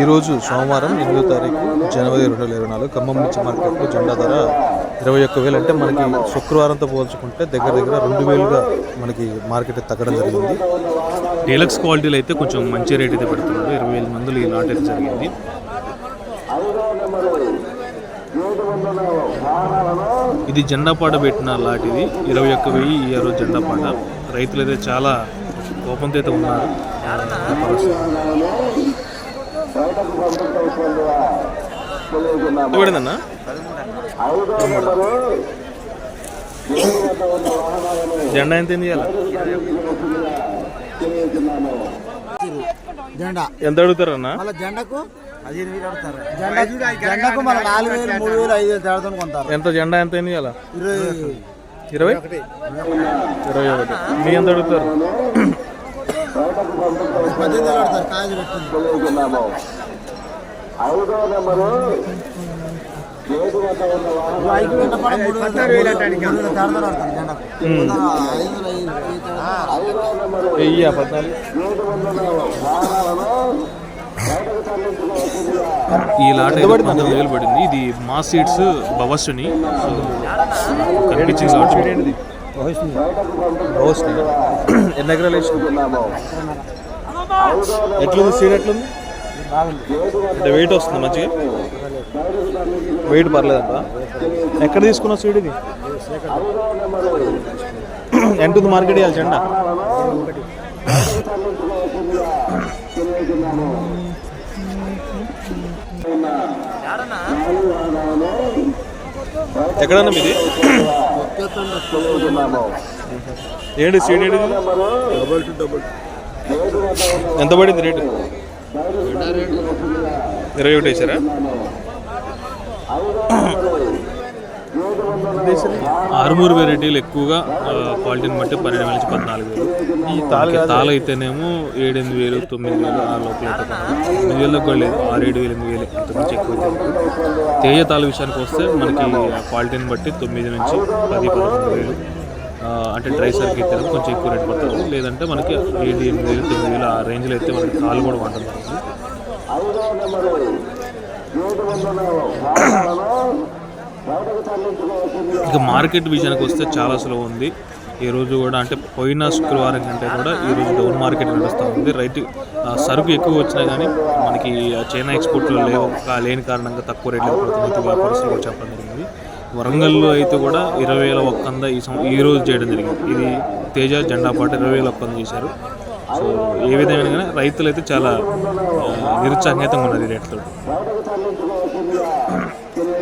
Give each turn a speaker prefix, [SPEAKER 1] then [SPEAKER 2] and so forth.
[SPEAKER 1] ఈరోజు సోమవారం ఎనిమిదో తారీఖు జనవరి రెండు వేల ఇరవై నాలుగు ఖమ్మం నుంచి మార్కెట్లో జెండా ధర ఇరవై ఒక్క వేలు. అంటే మనకి శుక్రవారంతో పోల్చుకుంటే దగ్గర దగ్గర రెండు వేలుగా మనకి మార్కెట్ తగ్గడం జరిగింది.
[SPEAKER 2] డీలక్స్ క్వాలిటీలో అయితే కొంచెం మంచి రేట్ అయితే పెడుతున్నారు. ఇరవై వేల మందులు ఈ లాట్ అయితే జరిగింది. ఇది జెండా పాట పెట్టిన లాట్ ఇది. ఇరవై ఒక్క వెయ్యి ఈ జెండా పాట. రైతులు అయితే చాలా కోపంతో అయితే ఉన్నారు. జెండా ఎంత ఇవాళ
[SPEAKER 3] జెండా.
[SPEAKER 2] ఎంత అడుగుతారన్నా?
[SPEAKER 3] మళ్ళీ జెండాకు? జెండాకు జెండాకు మళ్ళీ నాలుగు వేలు మూడు వేలు ఐదు వేలు తేడాతో కొంటారు.
[SPEAKER 2] ఎంత జెండా ఎంత అయింది
[SPEAKER 3] ఇరవై.
[SPEAKER 2] ఇరవై? ఇరవై ఒకటి. మీ ఎంత అడుగుతారు?
[SPEAKER 3] ఐదు
[SPEAKER 2] పద్నాలుగు. ఈ లాట్ పంతొమ్మిది వేలు పడింది. ఇది మా సీడ్స్ భవస్సుని కనిపించింది కాబట్టి
[SPEAKER 1] ఎన్ని ఎకరాలు వేసిన ఎట్లుంది? సీడ్ ఎట్లుంది? అంటే వెయిట్ వస్తుంది మంచిగా? వెయిట్ పర్లేదంట. ఎక్కడ తీసుకున్నావు సీడ్ ఇది? ఎంత మార్కెట్ ఇవ్వాలి జెండా? ఎక్కడన్నా మీది? ఏంటి సీట్ ఏంటి డబల్ టు డబల్ ఎంత పడింది రేటు? ఇరవై ఒకటి వేసారా?
[SPEAKER 2] ఆరుమూరు వెరైటీలు ఎక్కువగా క్వాలిటీని బట్టి పన్నెండు వేల నుంచి పద్నాలుగు వేలు. ఈ తాలు తాలు అయితేనేమో ఏడెనిమిది వేలు తొమ్మిది వేలు ఆ లోపల. ఎనిమిది వేలకు కూడా లేదు. ఆరు ఏడు వేలు ఎనిమిది వేలు అంతకుమించి ఎక్కువ. తేజ తాలు విషయానికి వస్తే మనకి క్వాలిటీని బట్టి తొమ్మిది నుంచి పది పదకొండు వేలు. అంటే డ్రై సర్కి అయితే కొంచెం ఎక్కువ రేట్ పడుతుంది. లేదంటే మనకి ఏడు ఎనిమిది వేలు తొమ్మిది వేలు ఆ రేంజ్లో అయితే మనకి తాలు కూడా వంటలు ఇక మార్కెట్ విషయానికి వస్తే చాలా స్లో ఉంది. ఈ రోజు కూడా అంటే పోయిన శుక్రవారం కంటే కూడా ఈ రోజు డౌన్ మార్కెట్ నడుస్తూ ఉంది. రైతు సరుకు ఎక్కువ వచ్చినా కానీ మనకి చైనా ఎక్స్పోర్ట్లో లేవు. లేని కారణంగా తక్కువ రేట్లు పడుతుంది వ్యాపారస్తులు కూడా చెప్పడం జరిగింది. వరంగల్లో అయితే కూడా ఇరవై వేల ఒక్కంద ఈ సం ఈ రోజు చేయడం జరిగింది. ఇది తేజ జెండా పాటు ఇరవై వేల ఒక్కంద చేశారు. సో ఏ విధమైన కానీ రైతులు అయితే చాలా నిరుత్సాహంగా ఉన్నారు ఈ రేట్లతో